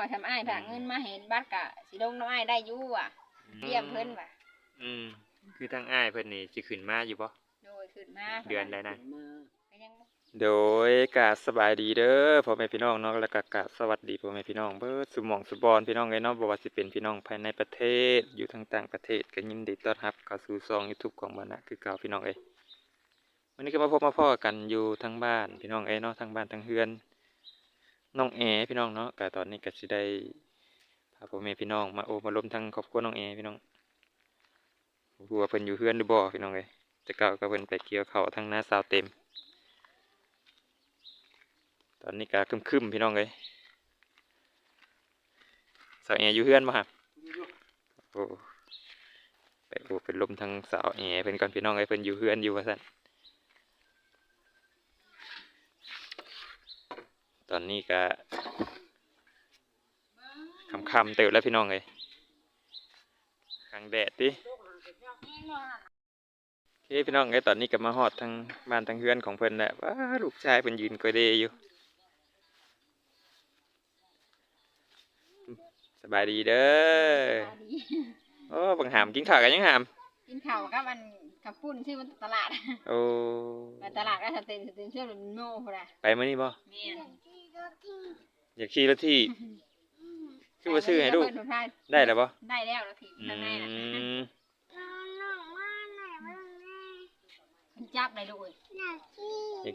ว่าทำอ้ายฝากเงินมาเห็นบัตรกะสิลงน้ำอ้ายได้อยู่อะเยี่ยมเพิ่นว่ะอืมคือทางอ้ายเพิ่นนี่สิขึ้นมาอยู่บ่โดยขึ้นมาเดือนใดนะก็ยังบ่โดยกาสบายดีเด้อพ่อแม่พี่น้องเนาะแล้วก็กราบสวัสดีพ่อแม่พี่น้องเบิดสุหมองสุบอนพี่น้องเอ้ยเนาะบ่ว่าสิเป็นพี่น้องภายในประเทศอยู่ทางต่างประเทศก็ยินดีต้อนรับเข้าสู่ช่อง YouTube ของบ้านนะคือเก่าพี่น้องเอ้ยวันนี้ก็มาพบมาพ้อกันอยู่ทางบ้านพี่น้องเอ้ยเนาะทางบ้านทางเฮือน น้องแอพี่น้องเนาะก็ตอนนี้ก็สิได้พาพ่อแม่พี่น้องมาโอมาล้มทางครอบครัวน้องแอพี่น้องบ่รู้ว่าเพิ่นอยู่เฮือนหรือบ่พี่น้องเอ้ยแต่เก่าก็เพิ่นไปเกี่ยวข้าวทางนาสาวเต็ม ตอนนี้ก็ครึมๆพี่น้องเลยสาวแอร์อยู่เฮือนมาครับโอ้ไปโอ้เป็นลมทางสาวแอร์เป็นก่อนพี่น้องไอ้ยเพิ่นอยู่เฮือนอยู่ว่าสั่น ตอนนี้ก็คำๆเติบแล้วพี่น้องเลยกลางแดดดิโอเคพี่น้องไอ้ยตอนนี้ก็มาฮอดทางบ้านทางเฮือนของเพิ่นแหละว้าลูกชายเพิ่นยืนกอยเดอยู่สบายดีเด้อสวัสดีโอ้บังหามกินข้าวกันยังหามกินข้าวกับมันกับปุ้นชื่อมันตลาดโอ้ไปตลาดก็สเต็มสเต็มเชื่อมันโม่พุ่นน่ะไปมื้อนี้บ่แม่น อยากขี่รถที่คือว่าซื้อให้ลูกเพิ่นทุกท่านได้แล้วบ่ได้แล้วแล้วถีบอืข้างในน่ะมเพิ่นจับได้ลูกเอ้ยอยา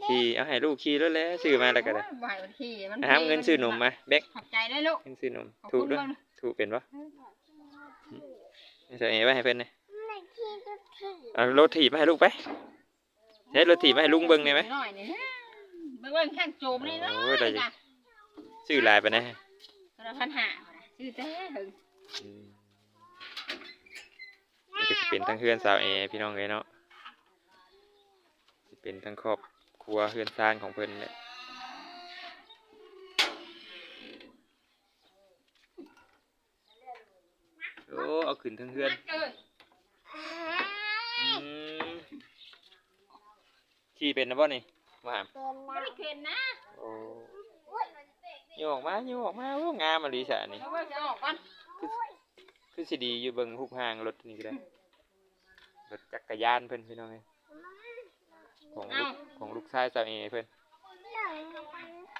กขี่เอาให้ลูกขี่รถแล้วซื้อมาแล้วก็ได้โอ้ยบ่ให้มันขี่มันหามเงินซื้อนมมาแบกขอบใจได้ลูกเงินซื้อนมขอบถูกคุณด้วยเบิ่งถูกเป็นบ่ใส่เอไว้ให้เพิ่นนี่เอารถถีบมาให้ลูกไปใช้รถถีบมาให้ลุงเบิ่งได้ไหม น้อยนี่เบิ่งเบิ่งข้างโจมนี่น้อโอ้ยได้ยอยู่จ้ะซื้อหลายไปนะเราพันหาชื่อแต่หึงอืมนี่ก็สิเป็นทั้งเฮือนสาวเอพี่น้องเอ้ยเนาะสิเป็นทั้งครอบครัวเฮือนซานของเพิ่นแหละโอ้เอาขึ้นทั้งเฮือนเอ้ยอืมขี่เป็นนะบ่นี่ มาหามบ่ได้เข็นนะโอ้ยออกมาโยออกมาโอ้งามมาลีสะนี่เอาไว้จะออกก่อนคือสิดีอยู่เบิ่งหุบห่างรถนี่ก็ได้รถจักรยานเพิ่นพี่น้องเอ้ยของลูกของลูกชายสาวเอเพิ่น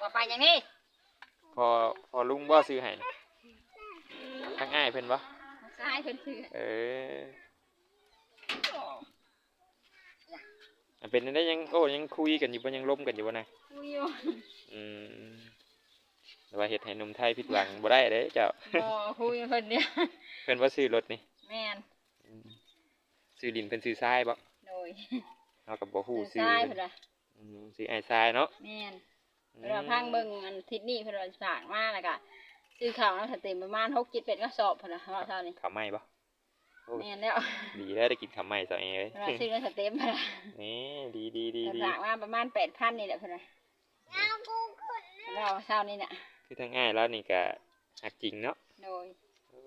ว่าไปอย่างนี้พอพอลุงบ่ซื้อให้นี่ทั้งอ้ายเพิ่นบ่ซ้ายเพิ่นชื่อเอออัน เป็นได้ยังโอ้ยังคุยกันอยู่บ่ยังล้มกันอยู่บ่นะคุยอยู่อืมแต่ว่าเฮ็ดให้หนุ่มไทยผิดหวังบ่ได้เด้เจ้าบ่คุยเพิ่นเนี่ยเพิ่นว่าซื้อรถนี่แม่นอืมซื้อดินเพิ่นซื้อทรายบ่โดยเฮาก็บ่ฮู้ซื้ซื้ออซ้ายเพิ่นว่าอืมซื้อไอ้ทรายเนาะแม่นเพิ่นว่าพังเบิ่งอันทิศนี้เพิ่นว่าฝากมาแล้วก็ซื้อข้าวแล้วถ้าเต็มประมาณ6 7 8กระสอบเพิ่นน่ะว่าเท่านี้ข้าวไหม้บ่โอ้ย แม่นแล้วดีแล้วได้กินข้าวไหม้ซะเองเอ้ยเพิ่นว่าซื้อแล้วถ้าเต็มเพิ่นว่านี่ดีดีดีเพิ่นดีฝากมาประมาณ8,000นี่แหละเพิ่นว่าเพิ่นว่าเอาเช้านี้น่ะคือทั้งง่ายแล้วนี่ก็ฮักจริงเนาะโดยโอ้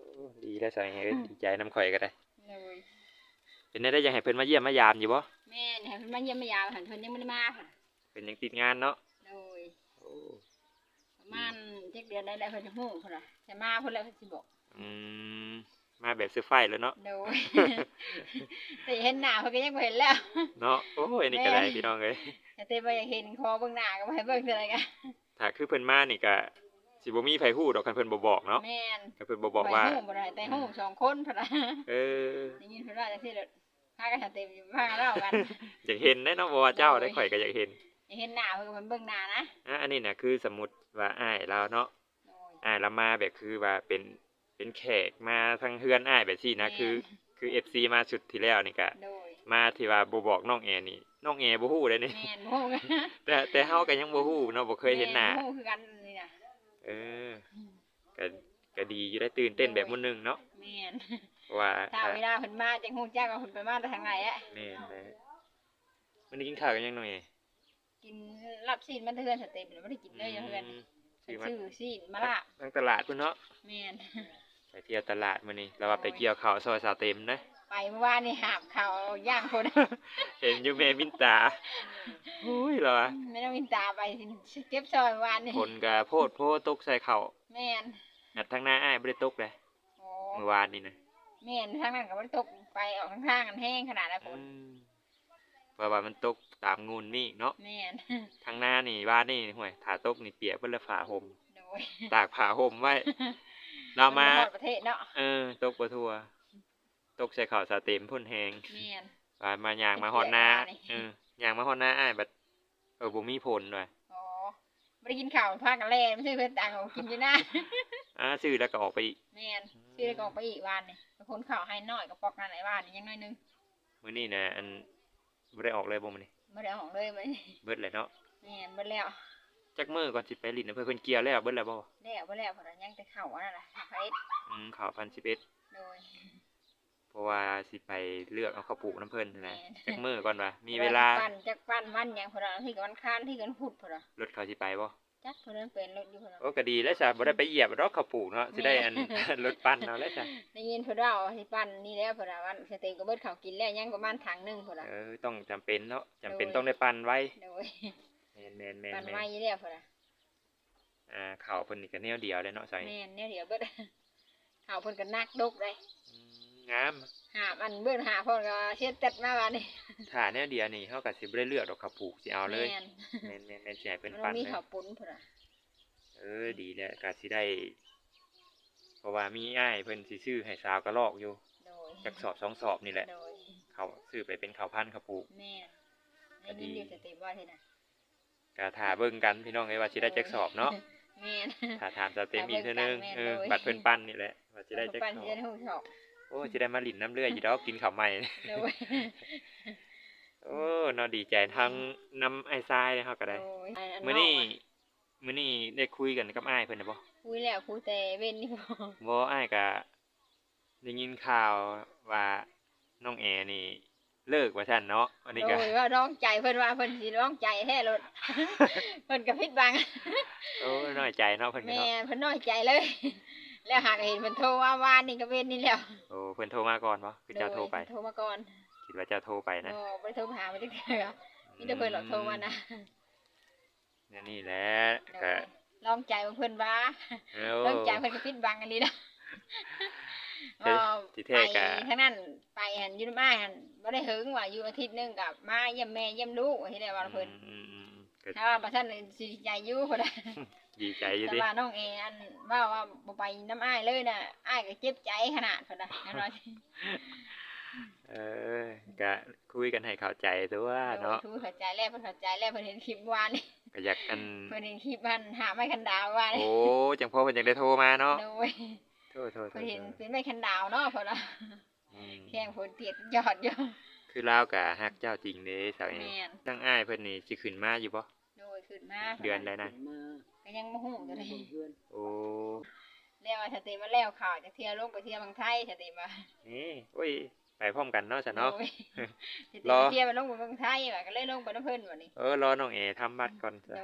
ดีแล้วซะเองเอ้ยดีใจนํข่อยก็ได้โดยเป็นได้ได้อยังให้เพิ่นมาเยี่ยมมายามอยู่บ่แม่นให้เพิ่นมาเยี่ยมมายามหันเพิ่นยังบ่ได้มาค่ะเป็นยังติดงานเนาะโดยโอ้ประมาณเจ็ดเดือนได้แล้วเพิ่นจะฮู้เพิ่นน่ะจะมาเพิ่นแล้วเพิ่นสิบอกอืม มาแบบซื้อไฟแล้วเนาะโดยแต่เห็นหน้าเพิ่นก็ยังบ่เห็นแล้ว เนาะโอ้ยนี่ก็ได้พี่น้องเอ้ยแต่เต้บ่อยากเห็นคอเบิ่งหน้าก็บ่ให้เบิ่งเท่าไหร่กันถ้าคือเพิ่นมานี่ก็สิบ่มีไผฮู้ดอกคันเพิ่นบ่บอกเนาะแม่นถ้าเพิ่นบ่บอกว่าไปฮู้บ่ได้แต่ฮู้สองคนเพิ่นน่ะเออได้ยินเพิ่นว่าจังซี่เด้อพากันหาเต็มอยู่พากันเล่ากันอยากเห็นได้เนาะบ่ว่าเจ้าได้ข่อยก็อยากเห็นอยากเห็นหน้าเพิ่นก็เพิ่นเบิ่งหน้านะอะอันนี้น่ะคือสมมุติว่าอ้ายเราเนาะโดยอ้ายเรามาแบบคือว่าเป็น เป็นแขกมาทางเฮือนอ้ายแบบซี่นะคือ คือ FC มาชุดที่แล้วนี่ก็โดยมาที่ว่าบ่บอกน้องแอนี่น้องแอบ่ฮู้เลยนี่แม่นบ่ฮู้กันแต่แต่เฮาก็ยังบ่ฮู้เนาะบ่เคยเห็นหน้าแม่บ่ฮู้คือกันนี่น่ะเออก็ก็ดีอยู่ได้ตื่นเต้นแบบมื้อนึงเนาะแม่นเพราะว่าถ้าถ้าเวลาเพิ่นมาจังฮู้จักว่าเพิ่นไปมาแต่ทางไหนอะแม่นแหละมื้อนี้กินข้าวกันยังน้องแอกินรับซีนมันเทือนสเต็ปแล้วบ่ได้กินเลยอยู่เฮือนมเพิ่ซื้อนมาซื้อซีนมาละทางตลาดพุ่นเนาะแม่น ไปเที่ยวตลาดมื้อนี้เราว่าไปเกี่ยวข้าวซอยสาวเต็มนะไปเมื่อวานนี่หาบข้าวย่างคนเห็นอยู่แม่มินตาโอ้ยเหรอวะไม่ต้องวินตาไปเก็บซอยเมื่อวานนี่คนก็โพดโพดตกใส่เข่าวแม่นนัดทางหน้าอ้ายบ่ได้ตกเลยโอ้เมื่อวานนี่นะแม่นทางนั้นก็บ่ได้ตกไปออกทางทางกันแห้งขนาดนั้นอืพุ่นมเพราะว่ามันตกตามงูนนี่เนาะแม่นทางหน้านี่บ้านนี่ห่วยถ้าตกนี่เปียกเบิ่นละฝาห่มโดยตากผ้าห่มไว้ เรามาฮอดประเทศเนาะเออตกบ่ทั่วตกใส่ข้าวสาเต็มพ่นแหงแม่นว่ามาย่างมาฮอดหน้าเปียกมานี่เออย่างมาฮอดหน้าอ้ายบัดเออบ่มีผลด้วยอ๋อบ่ได้กินข้าวพากันแล่ไม่ใช่เพิ่นต่างเอากินอยู่นะอ่าซื้อแล้วก็ออกไปอีกแม่นซื้อได้ก็ออกไปอีกวันนี่ไปคนข้าวให้น้อยกับปอกนั่นไหนบ้านนี่ยังน้อยหนึงมื้อนี้นะอันบ่ได้ออกเลยบ่มื้อนี้บ่ได้เอาของเลยมันเบิดเลยเนาะแม่นเบ่แล้ว จักมื้อก่อนสิไปลิ้นนะเพิ่นเพิ่นเกี่ยวแล้วเบิดแล้วบ่แล้วบ่แล้วเพราะว่ายังแต่ข้าวอันนั้นน่ะไปอืมข้าวพันสิบเอ็ดโดยเพราะว่าสิไปเลือกเอาข้าวปลูกน้ำเพิ่นนั่นแหละแม่นจักมื้อก่อนว่ามีเวลาปั่นจักปั่นวันหยังเพราะว่าที่กับวันค้านที่กันพุธเพราะว่ารถเขาสิไปบ่จักเพราะนั้นเป็นรถอยู่เพราะว่าโอ้ก็ดีแล้วจ้ะบ่ได้ไปเหยียบรถข้าวปลูกเนาะสิได้อัน รถปั้นเอาแล้วจ้ะได้ยินเพราะว่าเอาสิปั่นนี่แล้วเพราะว่าวันสเต็กก็เบิดข้าวกินแล้วยังประมาณถังหนึงเพราะว่าเออต้องจำเป็นเนาะจำเป็นโดยต้องได้ปั้นไว้โดยแม่ นแม่นแม่นปั่นแม่ไว้นอยู่แล้วเพราะว่าอ่าข้าวเพิ่นนี่ก็แนวเดียวเลยเนาะใส่แม่นเนี่ยเดี๋ยวเบิดข้าวเพิ่นก็นักดกเลยอืมงามหาอันเบิดหาเพิ่นก็เช็ดตัดมาวันนี้ถ้าแนวเดียวนี่เฮาก็สิบ่ได้เลือกดอกข้าวปลูกสิเอาเลยแม่นแม่นแม่นแม่นสิให้มัเพิ่นนต้อปั้งนมีเลยข้าวปุ้นเพราะว่าเออดีแล้วก็สิได้ เพราะว่ามีอ้ายเพิ่นสิซื้อให้สาวกระลอกอยู่โดยจักสอบสองสอบนี่แหละโดยเขาซื้อไปเป็นข้าวพันธุ์ข้าวปลูก แม่นก็ได้ดียินอยู่สเต็ปว่าที่น่ะ ก็ถ่าเบิ่งกันพี่น้องเอ้ยว่าสิได้จักสอบเนาะแม่นถ้าถามสเต็มอีกเทื่อนึงแม่นเออโดยบัตรเพิ่นปั้นนี่แหละว่าสิได้จักปั่นสอสิได้บฮู้ชอบโอ้สิได้มาหลินน้ำเลือดอยู่ดอกกินข้าวใหม่ โดยโอ้เนาะดีใจทั้งน้ำไอ้ทรายเลยเฮาก็ได้ โดยมื้อนี้มื้อนี้ได้คุยกันกับอ้ายเพิ่นน่ะบ่คุยแล้วคุยแต่เว้นนี่บ่บ่อ้ายก็ได้ยินข่าวว่าน้องแอนี่ เลิกว่าซั่นเนาะอันนี้โดก็ยว่าร้องใจเพิ่นว่าเพิ่นสิร้องใจแท้รถ เพิ่นก็ผิดบังโอ้น้อยใจเนาะเพิ่นก็แม่เนาะเพิ่นน้อยใจเลย แล้วหากเห็นเพิ่นโทรมาวานนี่ก็เว้นนี่แล้วโอ้เพิ่นโทรมาก่อนบ่คือเจ้าโทรไปโทรมาก่อนคิดว่าเจ้าโทรไปนะโอ้บ่ได้โทรมาหาบ่ได้เทื่อมีแต่เพิ่นหรอกโทรมานะเนี่ยนี่แหละโดก็ยลองใจของเพิ่นว่าเอ้าลองใจเพิ่นก็ผิดบังอันนี้นะ เฮ้ยว่าที่ไปแท้ก็ทางนั้นไปหันอยู่นำอ้ายหันบ่ได้หึงว่าอยู่อาทิตย์หนึงกับมาเยี่ยมแม่เยี่ยมลูกว่าที่ได้ว่าเพิ่นอืมอืมอืมก็ถ้าว่าบ่ทันสิใจอยู่พุ่นน่ะดีใจอยู่แต่ดิว่าน้องเออันว่าว่าบ่ไปน้ำอ้ายเลยน่ะอ้ายก็เจ็บใจขนาดพุ่นน่ะนั่นว่าเออก็คุยกันให้เข้าใจตัวเนาะทุกเข้าใจแล้วเพิ่นเข้าใจแล้วเพิ่นเห็นคลิปวานนี่ก็อยากอัน เพิ่นเห็นคลิปมันหาไม้คันดาววานโอ้จังพ่อเพิ่นจังได้โทรมาเนาะ โดย โทษโทษโทเพิ่นษเห็นเป็นไม้คันดาวเนาะเพิ่นว่าอืมแข้งเพิ่นเตียดยอดอยู่คือลาวก็ฮักเจ้าจริงเด้สาวเอแม่นตั้งอ้ายเพิ่นนี่สิขึ้นมาอยู่บ่โดยขึ้นมาเดือนใดนะก็ยังบ่ฮู้อยู่เลยโอ้แล้วว่าสติมาแล้วข่าวจากเที่ยวลงไปเที่ยวเมืองไทยสติมานี่โอ้ยไปพร้อมกันเนาะซะเนาะโดยสติรอมาเที่ยวไปลงไปเมืองไทยว่าก็เลยลงไปน้ำเพิ่นวันนี้เออรอน้องเอทำบัตรก่อนจ้ะ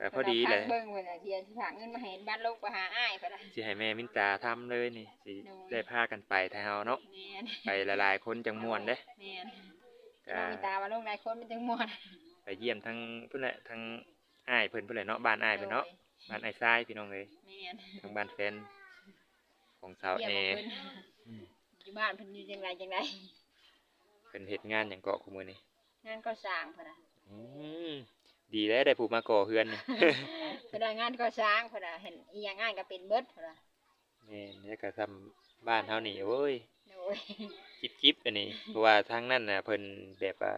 โดยก็พอดีเลยเบิ่งเพิ่นน่ะเที่ยวสิฝากเงินมาให้บ้านลงไปหาอ้ายเพิ่นน่ะสิให้แม่มินตาทำเลยนี่สิโดยได้พากันไปไทยเฮาเนาะแม่นไปละลายคนจังม่วนเด้แม่นก็น้องมีตาว่าลงหลายคนมันจังม่วนไปเยี่ยมทั้งเพิ่นแหละทั้งอ้ายเพิ่นเพิ่นแหละเนาะบ้านอ้ายเพิ่นเนาะบ้านอ้ายทรายพี่น้องเอ้ยแม่นทั้งบ้านแฟนของสาวเที่ยวเอบ่เพิ่นอยู่บ้านเพิ่นอยู่จังไดจังไดเพิ่นเฮ็ดงานหยังเกาะคุมื้อนี้งานก็สร้างเพิ่นน่ะอืม ดีแล้วได้ผู้มาก่อเฮือนนี่เพิ่นว่างานก็สร้างเพิ่นน่ะเห็นอีหยังงานก็เป็นเบิดเพิ่นน่ะแม่นแล้วก็ทำบ้านเฮานี่โอ้ยโดยจิบๆอันนี้ เพราะว่าทางนั้นน่ะเพิ่นแบบว่า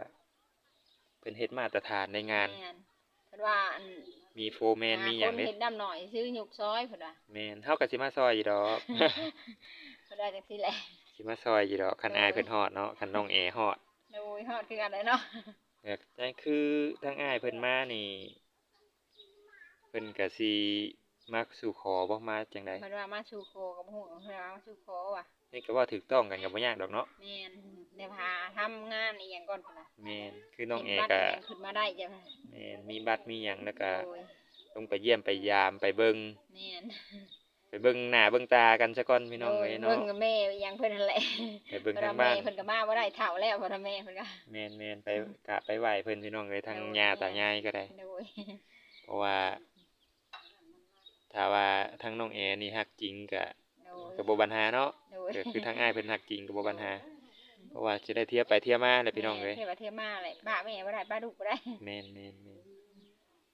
เพิ่นเฮ็ดมาตรฐานในงาน แม่นเพิ่นว่าอันมีโฟร์แมนมีหยังคเด้เห็นดำหน่อยซื้อหยกซอยพุ่นว่าแม่นเฮาก็สิมาซอยอยู่ดอก เพิ่นได้จังซี่แหละ สิมาซอยอยู่ดอกคันอายเพิ่นฮอดเนาะคันน้องเอฮอด โดยฮอดคือกันเลยเนาะ แบบนั่นคือทางอ้ายเพิ่นมานี่ เพิ่นก็สิมาสู่ขอบ่มาจังไดเพิ่นว่ามาสู่โคกับฮู้เพิ่นว่ามาสู่โคว่ะนี่ก็ว่าถูกต้องกันก็บ่ยากดอกเนาะแม่นได้พาทำงานอีหยังก่อนพุ่นน่ะแม่นคือน้องเอฮ็ดก็บัตรหยังขึ้นมาได้จ้ะแม่นมีบัตรมีหยังแล้วก็โดยลงไปเยี่ยมไปยามไปเบิ่งแม่น ไปเบิ่งหน้าเบิ่งตากันซะก่อนพี่น้องเอ้ยโดเนาะเบิ่งกับแม่อีหยังเพิ่นนั่นแหละไปเบิ่งเพิ่นทางว่าบ้าแม่นเพิ่นก็มาบ่ได้เฒ่าแล้วเพิ่นว่าแม่เพิ่นก็แม่นแม่นไปกะไปไหว้เพิ่นพี่น้องเอ้ยทางย่าตายายก็ได้โดยเพราะว่าถ้าว่าทั้งน้องแอนี่ฮักจริงก็โดยก็บ่ปัญหาเนาะโดยก็คือทั้งอ้ายเพิ่นฮักจริงก็บ่ปัญหาเพราะว่าสิได้เที่ยวไปเที่ยวมาแหละพี่น้องเอ้ยเที่ยวไปเที่ยวมาเลยป้าแม่บ่ได้ป้าดุบ่ได้แม่นแม่นแม่น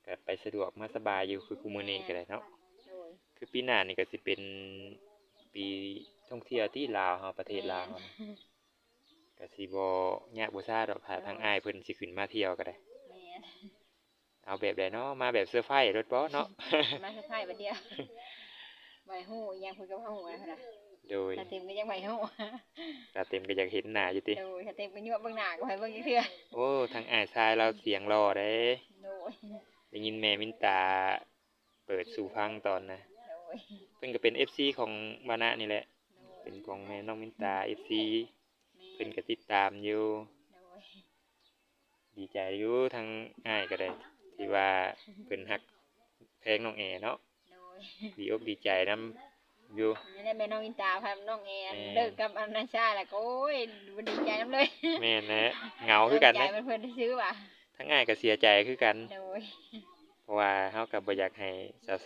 ก็ไปสะดวกมาสบายอยู่คือคุมื้อนี้ก็ได้เนาะโดย คือปีหน้านี่ก็สิเป็นปีท่องเที่ยวที่ลาวเฮาประเทศลาวเฮานะก็สิบ่ยากบ่ซ่าดอกถ้าทางอ้ายเพิ่นสิขึ้นมาเที่ยวก็ได้ แม่นเอาแบบใดเนาะมาแบบเสื้อร์ไผ่รถบ่เนาะ มาสะพายบัดเดียวใบหูอีหยังคุยกับหูนะพุ่นน่ะโดยถ้าเต็มก็ยังใบหูตาเต็มก็อยากเห็นหน้าอยู่ติโดยถ้าเต็มก็ยั่วเบิ่งหน้าก็ให้เบิ่งอีกเทื่อโอ้ทางอ้ายชายเราเสียงหล่อเด้ โดยได้ยินแม่มินตา เปิดสู่ฟังตอนนะโด ยเพิ่นก็เป็น FC ของบานะนี่แหละ โดยเป็นของแม่น้องมินตา FC แม่เพิ่นก็ติดตามอยู่ โดยดีใจอยู่ทางอ้ายก็ได้ ที่ว่าเพิ่นฮักแพงน้องแอเนาะ โดยดีอกดีใจนํอยู่ นี่ได้แม่น้องอินตาพาน้องแอนแม่ เลิกกับอันนาชาแล้วก็โอ้ยบ่ดีใจนํเลยแม่นแหละเหงาคือกันใจนะมันเพิ่นได้ซื้อว่ะทั้งอ้ายก็เสียใจคือกัน โดยเพ ราะว่าเฮาก็บ่อยากให้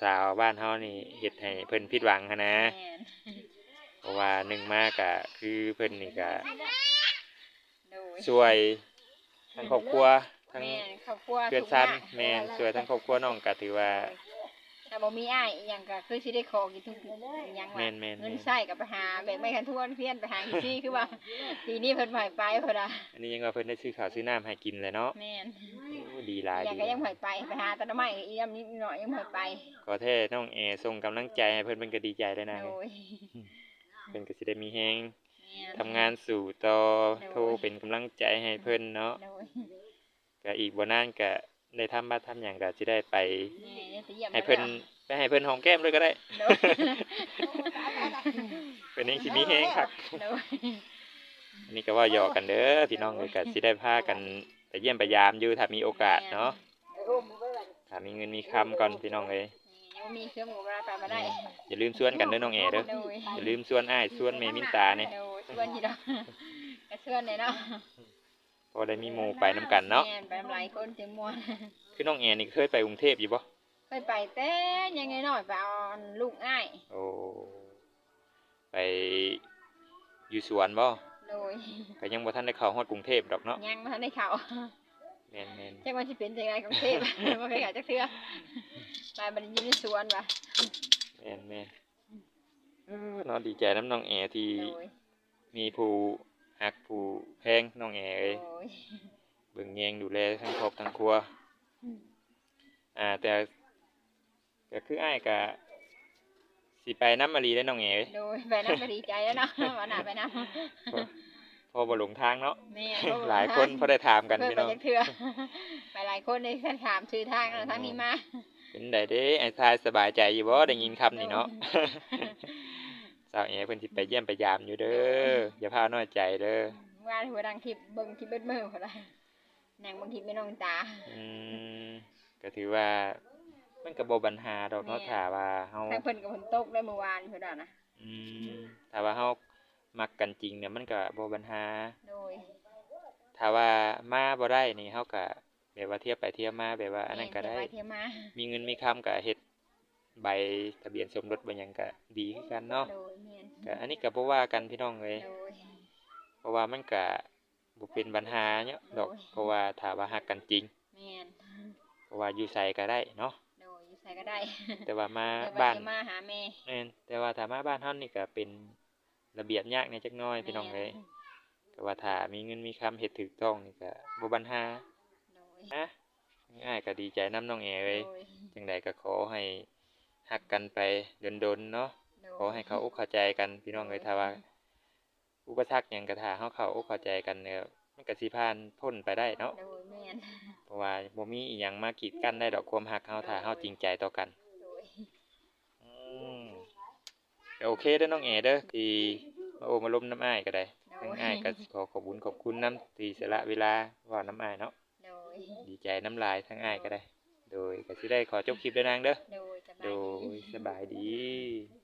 สาวๆบ้านเฮานี่เฮ็ดให้เพิ่นผิดหวังหั้นนะแม่นเพราะว่าหนึ่งมากก็คือเพิ่นนี่ก็โดยช่วยทั้งครอบครัวทั้งแม่นครอบครัวเพื่อนทุกชั้นอย่างแม่นช่วยทั้งครอบครัวน้องก็ถือว่า ถ้าบ่มีอ้ายอีหยังก็คือสิได้ขอกินทุกอหยังแม่ว่านแม่นเงินใช้ก็ไปหาแบกไม่คันทวนเพี้ยนไปหาอีซี่คือว่าปีนี้เพิ่นให้ไปเพิ่นอะอันนี้ยังว่าเพิ่นได้ซื้อข้าวซื้อน้ำให้กินเลยเนาะแม่นโอ้ดีหลายอีหยังดีก็ยังให้ไปไปหาต้นไม้อียำนิดหน่อยยังให้ไปขอแท้น้องแอส่งกำลังใจให้เพิ่นเพิ่นก็ดีใจเลยนะโดยเพิ่นก็สิได้มีแฮงแม่นทำงานสู่ต่อโดยโทรเป็นกำลังใจให้เพิ่นเนาะโดยก็อีกบ่นานก็ ได้ทำบัดทำหยังก็สิได้ไปแม่เนี่ยสิเยี่ยมให้เพิ่นไปให้เพิ่นหอมแก้มด้วยก็ได้โดยเพิ่นเองสิมีแฮงคักโดยอันนี้ก็เว่าหยอกกันเด้อพี่น้องเลยก็สิได้พากันไปเยี่ยมไปยามอยู่ถ้ามีโอกาสเนาะถ้ามีเงินมีคำก่อนพี่น้องเลยยังมีเครื่องหมูราไปมาได้ อย่าลืมชวนกันเด้อน้องแอเด้อโดยอย่าลืมชวนอ้ายชวนแม่มินตาเนี่ยโดยชวนอยู่เนาะก็ชวนเลยเนาะ พอได้มีหมู่ไปนํกันเนาะแม่ไปทำลายคนเต็มมวนคือน้องแอนี่เคยไปกรุงเทพอยู่บ่เคยไปแต่ยังไงหน่อยไปเอาลูกอ้ายโอ้ไปอยู่สวนบ่โดยก็ยังบ่ทันได้เข้าฮอดกรุงเทพดอกเนาะยังมาทันได้เขาแม่นจักว่าสิเป็นจังไงกรุงเทพบ่เคยอยากจักเทื่อไปบัดนี้อยู่ในสวนว่ะๆแม่นแม่นเออเนาะดีใจน้ำน้องแอที่โดยมีผู้ ฮักผู้แพงน้องแอเอ้ยโดยเบิ่งแยงดูแลทั้งครอบทั้งครัว อ่า แต่ก็คืออ้ายก็สิไปน้ำมารีได้น้องแอ๋เอ้ยโดยไปนำก็ดีใจแล้วเนาะว่าหน้าไปนำพอบ่หลงทางเนาะแม่หลายคนพอได้ถามกันเคยพี่ไปน้อง จักเทื่อไปหลายคนเลยถามชื่อทางแล้วทางนี้มา เป็นไดเด้ไอ้ทายสบายใจอยู่บ่ได้ยินคำนี่เนาะ สาวแอ๋เพิ่นสิไปเยี่ยมไปยามอยู่เด้ออย่าพาน้อยใจเด้อว่าหัวดังคลิปเบิ่งคลิปเบิดมือพุ่นล่ะนางเบางคลิปไม่น้องตาอืมก็ถือว่ามันก็บ่ปัญหาดอกเนาะแม่ถ้าว่าเฮาทางเพิ่นกับฝนตกได้เมื่อวานพุ่นน่ะนะอืมถ้าว่าเฮามักกันจริงเนี่ยมันก็บ่ปัญหาโดยถ้าว่ามาบ่ได้นี่เฮาก็แบบว่าเทียบไปเทียบมาแบบว่าอันนั้นก็ได้แม่เที่ยวไปเที่ยวมามีเงินมีคำก็เฮ็ด ใบทะเบียนสมรสบ่หยังก็ดีคือกันเนาะโดยแม่นก็อันนี้ก็บ่ว่ากันพี่น้องเอ้ยโดยเพราะว่ามันก็บ่เป็นปัญหาเนาะดอกโอ้ยเพราะว่าถ้าว่าฮักกันจริงแม่นเพราะว่าอยู่ไสก็ได้เนาะโดยอยู่ใส่ก็ได้แต่ว่ามาเดี๋ยวบ้านไปมาหาแม่แม่นแต่ว่าถ้ามาบ้านเฮานี่ก็เป็นระเบียบยากในจักหน้อยพี่น้องเอ้ยก็ว่าถ้ามีเงินมีคำเฮ็ดถูกต้องนี่ก็บ่ปัญหาโดยนะง่ายก็ดีใจน้ำน้องแอเอ้ยโดย จังใดก็ขอให้ ฮักกันไปดนๆเนาะโดยขอให้เขาอกเข้าใจกันพี่น้องเอ้ยถ้าว่า อุปสรรคหยังก็ถ้าเฮาเข้าอกเข้าใจกันเนี่ยมันก็สิผ่านพ้นไปได้เนาะโดยแม่นเพราะว่าบ่มีอีหยังมากีดกันได้ดอกความฮักเฮาถ้าเฮาจริงใจต่อกันโดยอืมก็โอเคเด้อน้องแอเด้อที่มาโอมาล้มน้ำอ้ายก็ได้โดทั้งยอ้ายก็ขอขอบคุญขอบคุณน้ำที่สละเวลาเว่าน้ำอ้ายเนาะโดยดีใจน้ำลายทั้งอ้ายก็ได้ โดยก็สิได้ขอจบคลิปเด้อนางเด้อ โดยสบายโดดี ยสบายดี